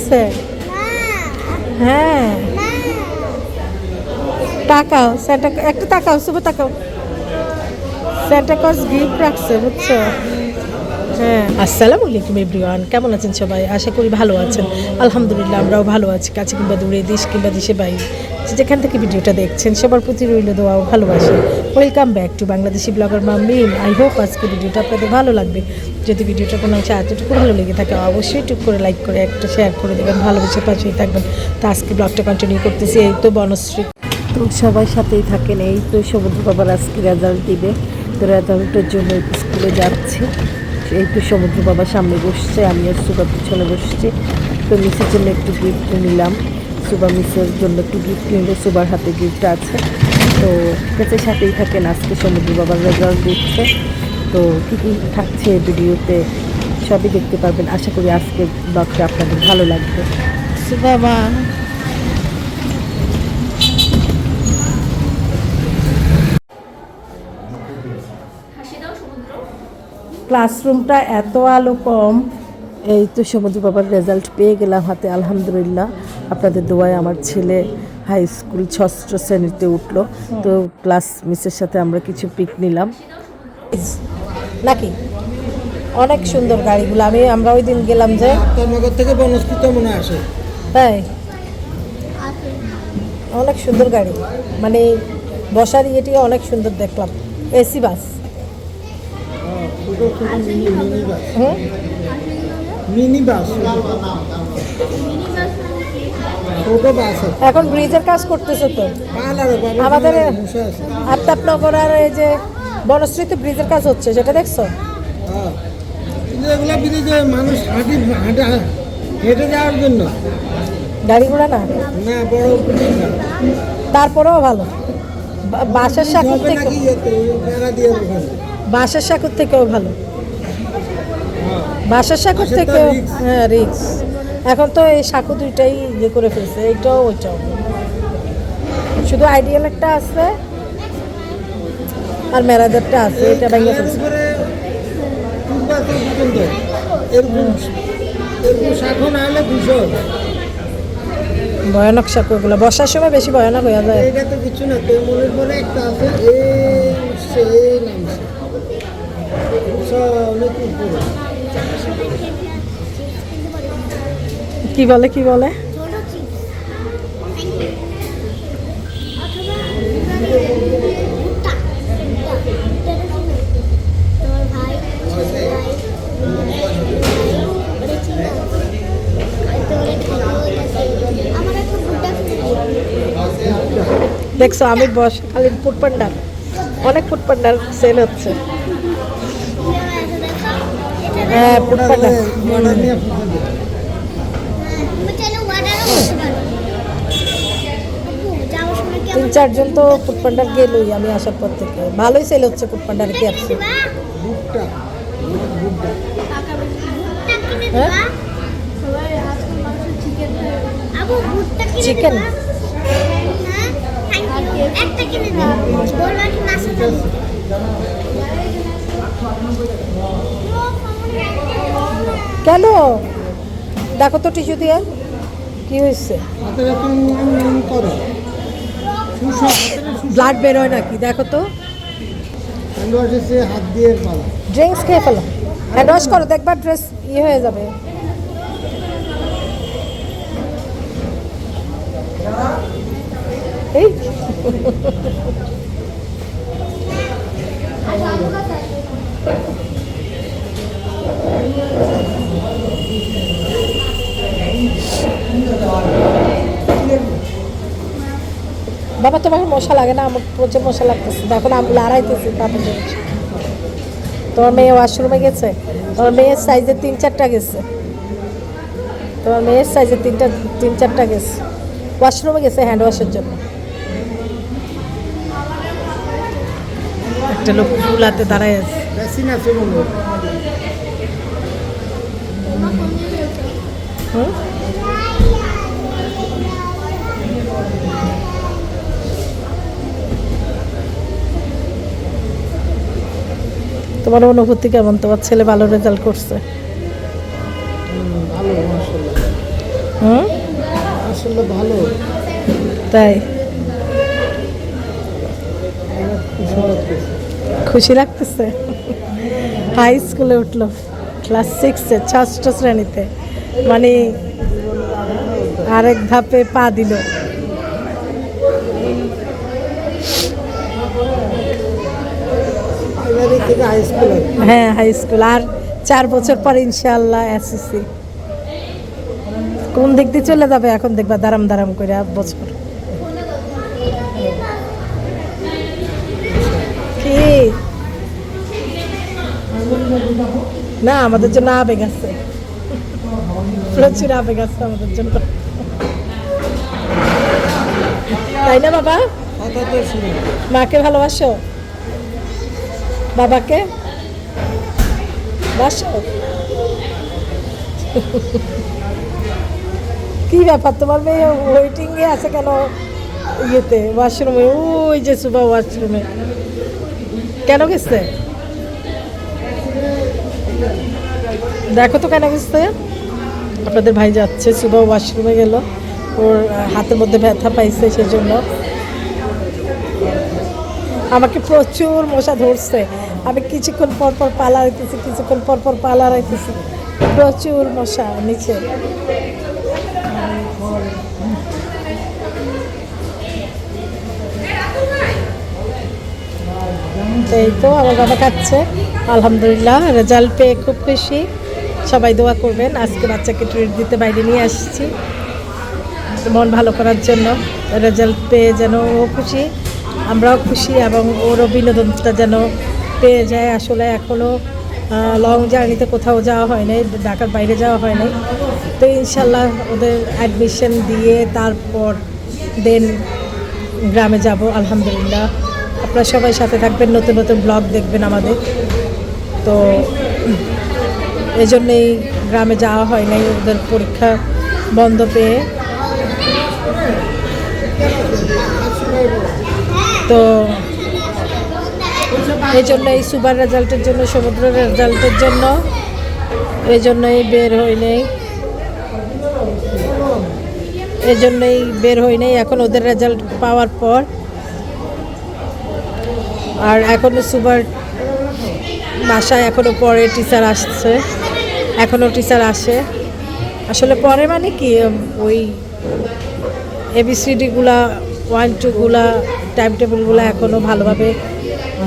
রাখছে হ্যাঁ। তাকাও স্যান্টা একটু তাকাও, শুভ তাকাও। স্যান্টা কস গিফট রাখছে, বুঝছ? হ্যাঁ। আসসালামু আলাইকুম এভরিওয়ান কেমন আছেন সবাই? আশা করি ভালো আছেন। আলহামদুলিল্লাহ, আমরাও ভালো আছি। কাছে কিংবা দূরে, দেশ কিংবা দেশে বাইরে। যেখান থেকে ভিডিওটা দেখছেন, সবার প্রতি রইল দোয়া ও ভালোবাসা। Welcome back to Bangladeshi blogger মা মিম আই হোপ আজকে ভিডিওটা আপনাদের ভালো লাগবে। যদি ভিডিওটা কোনো অংশে এতটুকু ভালো লেগে থাকে, অবশ্যই টুক করে লাইক করে, একটা শেয়ার করে দেবেন, ভালোবেসে পাশেই থাকবেন। তো আজকে ব্লগটা কন্টিনিউ করতেছি, এই তো বনশ্রী। তো সবাই সাথেই থাকেন, এই তো সমুদ্র বাবার আজকে রেজাল্ট দিবে। তো রেজাল্টের জন্য স্কুলে যাচ্ছি। এই তো সমুদ্র বাবার সামনে বসছে, আমিও সুবার পিছনে বসছি। তো মিসের জন্য একটু গিফট নিলাম। সুবা মিসের জন্য একটু গিফট নিলে সুবার হাতে গিফট আছে। তো সাথেই থাকেন, আজকে সমুদ্র বাবার রেজাল্ট দিচ্ছে। তো কী কী থাকছে ভিডিওতে সবই দেখতে পারবেন। আশা করি আজকের ব্লগটা আপনাদের ভালো লাগবে। বাবা। ক্লাসরুমটা এত আলো কম। এই তো সমুদ্র বাবার রেজাল্ট পেয়ে গেলাম হাতে আলহামদুলিল্লাহ। আপনাদের দোয়ায় আমার ছেলে হাই স্কুল ষষ্ঠ শ্রেণীতে উঠল। তো ক্লাস মিসের সাথে আমরা কিছু পিক নিলাম। নাকি? অনেক সুন্দর গাড়িগুলো। আমি আমরা ওই দিন গেলাম যে থেকে বনস্কৃত মনে আসে। তাই? অনেক সুন্দর গাড়ি। মানে বসার ইয়েটি অনেক সুন্দর দেখলাম। AC bus. Mini bus. Mini এখন ব্রিজের কাজ করতেছে তো? আমাদের আফতাবনগর আর এই যে বনশ্রীতে ব্রিজের কাজ হচ্ছে সেটা দেখছ? হ্যাঁ। মানুষ হাঁটি হাঁটা হেঁটে যাওয়ার জন্য। গাড়ি ঘোড়া না? না বড় তারপরেও ভালো। বাসার সাকুর থেকে বাসার সাকুর থেকেও ভালো। হ্যাঁ। বাসার সাকুর থেকেও হ্যাঁ রিক্স এখন তো এই সাকু দুইটাই ইয়ে করে ফেলছে এইটাও ওইটাও। শুধু আইডিয়াল একটা আছে আর মেরাদারটা আছে, এটা ভেঙে ফেলছে। এরকম এরকম না হলে ভীষণ ভয়ানক সাকু এগুলো বর্ষার সময় বেশি ভয়ানক হয়ে যায়। এটা তো কিছু না তেমনের পরে একটা আছে এই নামছে কি বলে কি বলে? দেখছ আমি বর্ষাকালীন ফুড পান্ডার অনেক ফুড পান্ডার সেল হচ্ছে। হ্যাঁ ফুড পান্ডার তিন চারজন তো ফুড পান্ডার গেলই আমি আসার পর থেকে। ভালোই সেল হচ্ছে ফুড পান্ডার কি কিনে হ্যাঁ? দিবা? আপু, ভুট্টা কিনে Chicken? দিবা? হ্যাঁ? Thank you. একটা কিনে? কেন? দেখো তো টিস্যু দিয়ে। কি হয়েছে? ব্লাড বের হয় নাকি? দেখো তো। ড্রিঙ্কস খেয়ে ফেলো। হ্যান্ড ওয়াশ করো দেখবার ড্রেস ইয়ে হয়ে যাবে। এই। বাবা তোমার মশা লাগে না? আমার প্রচুর মশা লাগতেছে। দেখো না আমি লড়াইতেছি তারপর তোমার মেয়ে ওয়াশরুমে গেছে? তোমার মেয়ের সাইজে তিন চারটা গেছে। তোমার মেয়ের সাইজে তিনটা, তিন চারটা গেছে। ওয়াশরুমে গেছে হ্যান্ড ওয়াশের জন্য। একটা লোক ফুল হাতে দাঁড়ায় আছে? তোমার অনুভূতি কেমন? তোমার ছেলে ভালো রেজাল্ট করছে? ভালো হুম? আসলে ভালো। তাই আমার খুশি লাগতেছে খুশি লাগতেছে। হাই স্কুলে উঠল ক্লাস সিক্সে ষষ্ঠ শ্রেণীতে। মানে আরেক ধাপে পা দিল। হ্যাঁ হাই স্কুল আর চার বছর পর ইনশাল্লাহ এসএসসি কোন দিক দিয়ে চলে যাবে এখন দেখবা দারাম দারাম করে এক বছর। না, আমাদের জন্য আবেগ আছে। প্রচুর আবেগ আছে আমাদের জন্য। তাই না, বাবা? মাকে ভালোবাসো? বাবাকে? কি ব্যাপার, তোমার মেয়ে ওয়েটিং এ আছে কেন ইয়েতে? ওয়াশরুমে ওই যে সুবা ওয়াশরুমে কেন গেছে? দেখো তো কেন গেছে আপনাদের ভাই যাচ্ছে সুবা ওয়াশরুমে গেল। ওর হাতের মধ্যে ব্যথা পাইছে সেজন্য। আমাকে প্রচুর মশা ধরছে। আমি কিছুক্ষণ পর পর পালা হইতেছি কিছুক্ষণ পর পর পালা হইতেছি প্রচুর মশা নিচে। এই তো, আমার বাবা খাচ্ছে। আলহামদুলিল্লাহ রেজাল্ট পেয়ে খুব খুশি। সবাই দোয়া করবেন, আজকে বাচ্চাকে ট্রিট দিতে বাইরে নিয়ে আসছি। মন ভালো করার জন্য রেজাল্ট পেয়ে যেন ও খুশি, আমরাও খুশি এবং ওরও বিনোদনটা যেন পেয়ে যায়। আসলে এখনও লং জার্নিতে কোথাও যাওয়া হয় নাই, ঢাকার বাইরে যাওয়া হয় নাই। তো ইনশাল্লাহ ওদের অ্যাডমিশন দিয়ে তারপর দেন গ্রামে যাব, আলহামদুলিল্লাহ। আপনারা সবাই সাথে থাকবেন, নতুন নতুন ব্লগ দেখবেন আমাদের। তো এই জন্যেই গ্রামে যাওয়া হয় নাই, ওদের পরীক্ষা বন্ধ পেয়ে। তো এই জন্য এই সুপার রেজাল্টের জন্য সমুদ্রের রেজাল্টের জন্য এই জন্যই বের হই নেই। এই জন্যই বের হই নেই, এখন ওদের রেজাল্ট পাওয়ার পর। আর এখন সুপার বাসায় এখনও পরে টিচার আসছে। এখনও টিচার আসে। আসলে পরে মানে কি ওই এবিসিডিগুলা ওয়ান টুগুলা টাইম টেবিলগুলো এখনও ভালোভাবে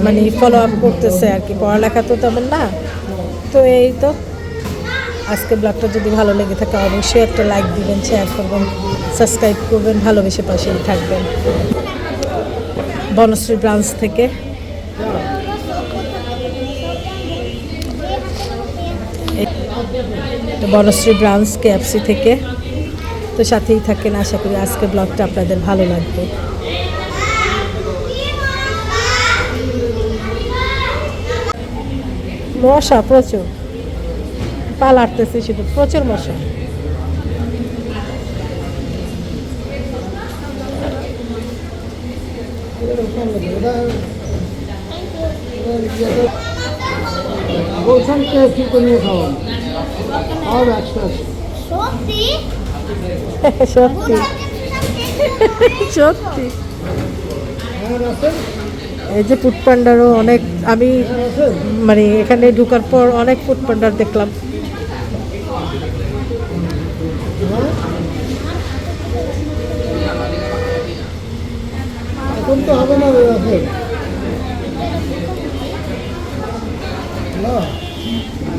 মানে ফলো আপ করতেছে আর কি। পড়ালেখা তো তেমন না। তো এই তো। আজকে ব্লগটা যদি ভালো লেগে থাকে, অবশ্যই একটা লাইক দিবেন শেয়ার করবেন সাবস্ক্রাইব করবেন, ভালোবেসে পাশেই থাকবেন। বনশ্রী ব্রাঞ্চ থেকে। বনশ্রী ব্রাঞ্চ কেএফসি থেকে। তো সাথেই থাকেন, আশা করি আজকে ব্লগটা আপনাদের ভালো লাগবে। মশা প্রচুর। পা লাড়তেছে শুধু, প্রচুর মশা। বলছেন কে কি করে আর একশো সত্যি? সত্যি। সত্যি। এই যে ফুড পান্ডারও অনেক আমি মানে এখানে ঢোকার পর অনেক ফুড পান্ডার দেখলাম। এখন তো হবে না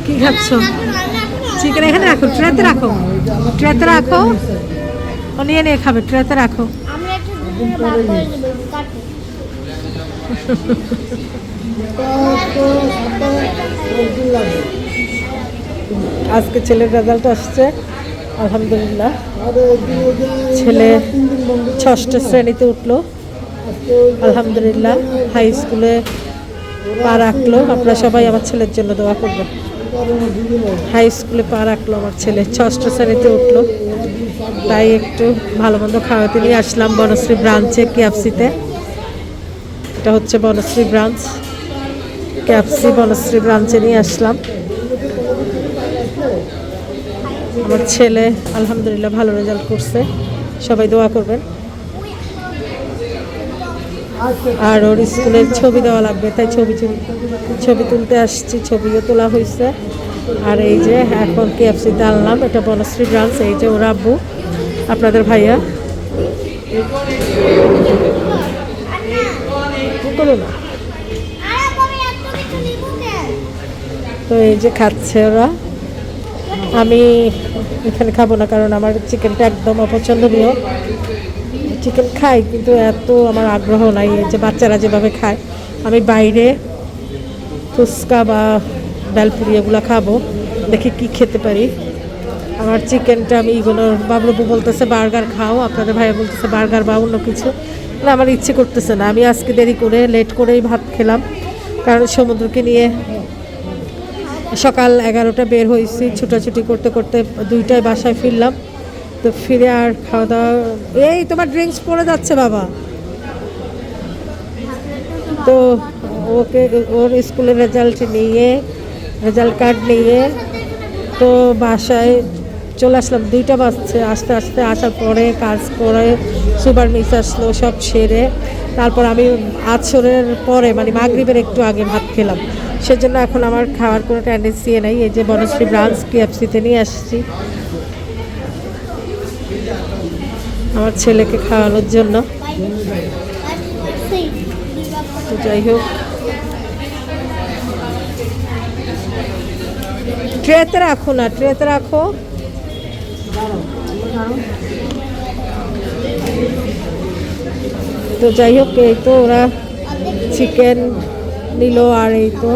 কি খাচ্ছ? চিকেন এখানে রাখো ট্রেতে রাখো। ট্রেতে রাখো। ও নিয়ে নিয়ে খাবে ট্রেতে রাখো। আজকে ছেলের রেজাল্ট আসছে আলহামদুলিল্লাহ। ছেলে ষষ্ঠ শ্রেণীতে উঠল আলহামদুলিল্লাহ হাই স্কুলে পা রাখল। আপনারা সবাই আমার ছেলের জন্য দোয়া করবেন। হাই স্কুলে পা রাখল আমার ছেলে। ষষ্ঠ শ্রেণীতে উঠল। তাই একটু ভালো মন্দ খাওয়াতে নিয়ে আসলাম বনশ্রী ব্রাঞ্চে, ক্যাপসিতে। এটা হচ্ছে বনশ্রী ব্রাঞ্চ। ক্যাপসি বনশ্রী ব্রাঞ্চে নিয়ে আসলাম। আমার ছেলে আলহামদুলিল্লাহ ভালো রেজাল্ট করছে। সবাই দোয়া করবেন। আর ওর স্কুলের ছবি দেওয়া লাগবে, তাই ছবি ছবি তুলতে আসছি, ছবিও তোলা হয়েছে আর এই যে এখন কেএফসিতে আনলাম, এটা বনশ্রী ব্রাঞ্চ এই যে ওর আব্বু। আপনাদের ভাইয়া? তো এই যে খাচ্ছে ওরা। আমি এখানে খাব না, কারণ আমার চিকেনটা একদম অপছন্দনীয়। চিকেন খাই, কিন্তু এত আমার আগ্রহ নাই যে বাচ্চারা যেভাবে খায়। আমি বাইরে ফুচকা বা বেলপুরি এগুলো খাব, দেখি কি খেতে পারি। আমার চিকেনটা আমি এগুলো বাবলবু বলতেছে, বার্গার খাও। আপনাদের ভাইয়া বলতেছে, বার্গার বা অন্য কিছু। না, আমার ইচ্ছে করতেছে না। আমি আজকে দেরি করে লেট করেই ভাত খেলাম, কারণ সমুদ্রকে নিয়ে সকাল এগারোটা বের হয়েছি, ছুটাছুটি করতে করতে দুইটায় বাসায় ফিরলাম। তো ফিরে আর খাওয়া দাওয়া, এই তোমার ড্রিঙ্কস পড়ে যাচ্ছে বাবা। তো ওকে, ওর স্কুলের রেজাল্ট নিয়ে রেজাল্ট কার্ড নিয়ে, তো বাসায় চলে আসলাম। দুইটা বাজছে, আস্তে আস্তে আসার পরে কাজ করে সুপার মিস আসলো, সব সেরে। তারপর আমি আছরের পরে মানে মাগরিবের একটু আগে ভাত খেলাম। সেজন্য এখন আমার খাওয়ার কোনো টেন্ডেন্সি নেই। এই যে বনশ্রী ব্রাঞ্চ কেএফসিতে নিয়ে আসছি। আমার ছেলেকে খাওয়ানোর জন্য। তো যাই হোক। ট্রেতে রাখো না, ট্রেতে রাখো। তো যাই হোক, এই তো ওরা চিকেন নিল আর এই তো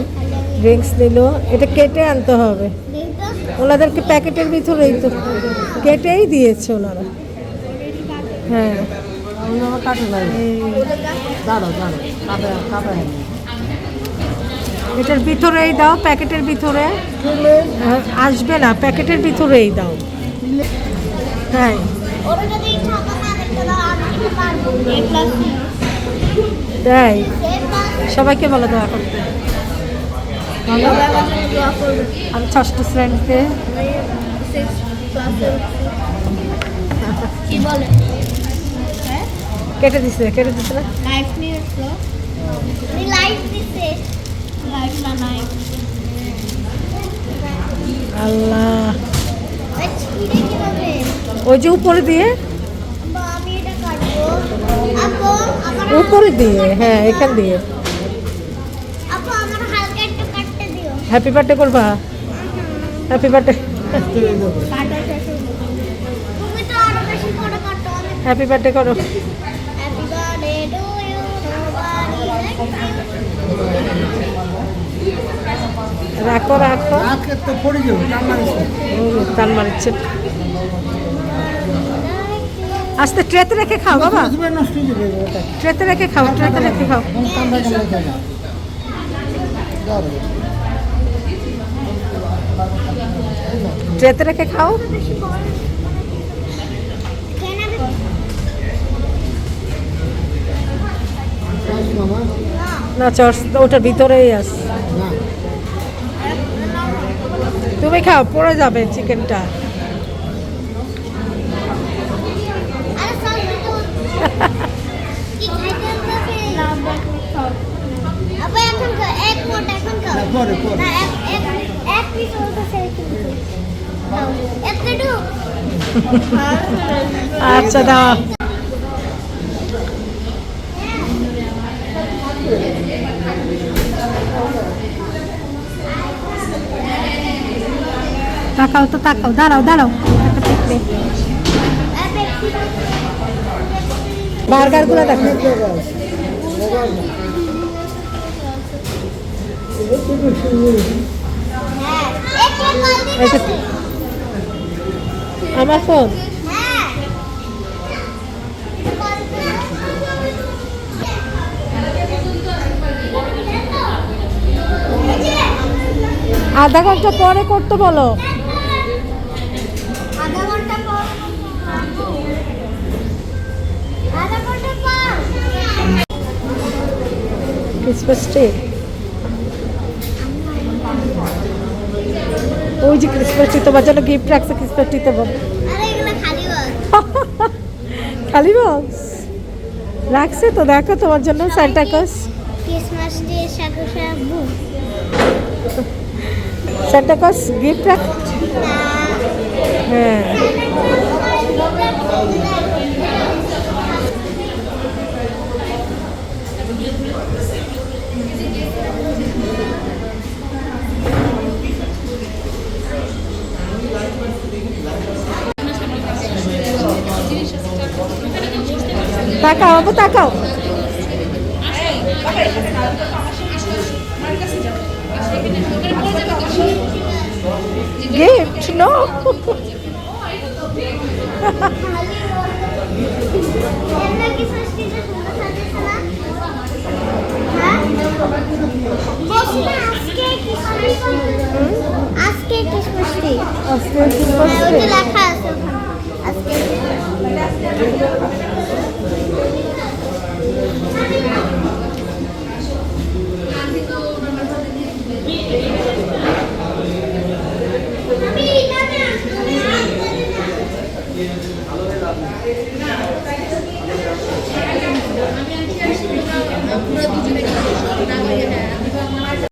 ড্রিঙ্কস নিল। এটা কেটে আনতে হবে। ওনাদেরকে প্যাকেটের ভিতরেই তো কেটেই দিয়েছে ওনারা। হ্যাঁ। এটার ভিতরেই দাও প্যাকেটের ভিতরে। হ্যাঁ, আসবে না প্যাকেটের ভিতরেই দাও। হ্যাঁ। না তাই সবাইকে বলে দেওয়া করতে। জন্য আমি ষষ্ঠ শ্রেণীতে। কি বলে? হ্যাঁ কেটে দিছে কেটে দিছে না? লাইফ নিয়ে আসলো। দিছে। লাইফ না নাই আল্লাহ। ওই যে উপরে দিয়ে? আব্বা, আমি এটা কাটবো। আপু আমার উপরে দিয়ে হ্যাঁ এখান দিয়ে। আপু আমার হালকা একটু কাটতে দিও। হ্যাপি বার্থডে করবা। হ্যাপি বার্থডে হয়ে হ্যাপি বার্থডে করো। রাখো রাখো। টান মারছে আস্তে ট্রেতে রেখে খাও বাবা। ট্রেতে রেখে খাও ট্রেতে রেখে খাও। ট্রেতে রেখে খাও। মামা। না চর্চ ওটার ভিতরেই আস তুমি খাও পড়ে যাবে চিকেনটা। আচ্ছা সব কি খাইতে হবে না আপা এখন খাও, এক মোট এখন খাও না, পরে, পরে। না এক এক এক পিস ওটা ছেড়ে কিন্তু একটু আচ্ছা দাও তাকাও তো তাকাও দাঁড়াও দাঁড়াও। একটা পিক নে। বার্গারগুলো দেখো হ্যাঁ আমার ফোন আধা ঘণ্টা পরে করতে বলো। ট্রি ওই যে ক্রিসমাস ট্রি তোমার জন্য গিফট রাখছে ক্রিসমাস ট্রিতে বল। খালি বক্স রাখছে তো দেখো তোমার জন্য সান্টা ক্রিসমাস ট্রি সাকুশা বুক certo que eu consegui pra... É. Tá calma, tá calma. No. não. As cakes for As cakes for